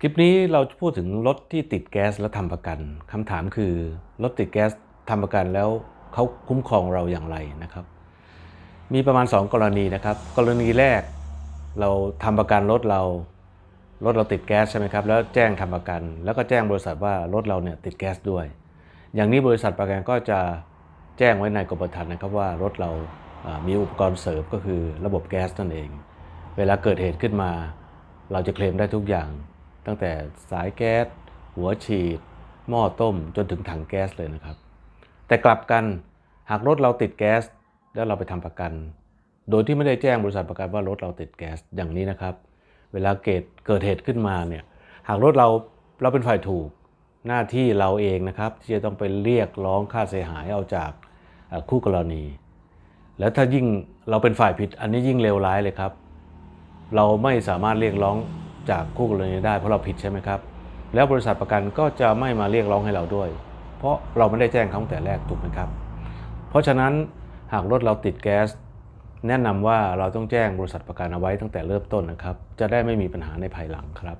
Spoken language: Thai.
คลิปนี้เราจะพูดถึงรถที่ติดแก๊สแล้วทำประกันคำถามคือรถติดแก๊สทำประกันแล้วเขาคุ้มครองเราอย่างไรนะครับ มีประมาณ 2 กรณีนะครับ กรณีแรกเราทำประกันรถเรารถเราติดแก๊สใช่ไหมครับแล้วแจ้งทำประกัน แล้วก็แจ้งบริษัทว่ารถเราเนี่ยติดแก๊สด้วย อย่างนี้บริษัทประกันก็จะแจ้งไว้ในกรมธรรม์นะครับว่ารถเรามีอุปกรณ์เสริมก็คือระบบแก๊สนั่นเอง เวลาเกิดเหตุขึ้นมา เราจะเคลมได้ทุกอย่าง ตั้งแต่สายแก๊ส หัวฉีด หม้อต้มจนถึงถังแก๊สเลยนะครับ แต่กลับกันหากรถเราติดแก๊ส แล้วเราไปทำประกัน โดยที่ไม่ได้แจ้งบริษัทประกันว่ารถเราติดแก๊สอย่างนี้นะครับ เวลาเกิดเกิดเหตุขึ้นมาเนี่ยหากรถเราเราเป็นฝ่ายถูกหน้าที่เราเองนะครับ ที่จะต้องไปเรียกร้องค่าเสียหายเอาจากคู่กรณี แล้วถ้ายิ่งเราเป็นฝ่ายผิดอันนี้ยิ่งเลวร้ายเลยครับ เราไม่สามารถเรียกร้อง จากคู่กรณีได้เพราะเราผิดใช่ไหมครับ แล้วบริษัทประกันก็จะไม่มาเรียกร้องให้เราด้วย เพราะเราไม่ได้แจ้งเขาตั้งแต่แรกถูกไหมครับ เพราะฉะนั้นหากรถเราติดแก๊ส แนะนำว่าเราต้องแจ้งบริษัทประกันเอาไว้ตั้งแต่เริ่มต้นนะครับ จะได้ไม่มีปัญหาในภายหลังครับ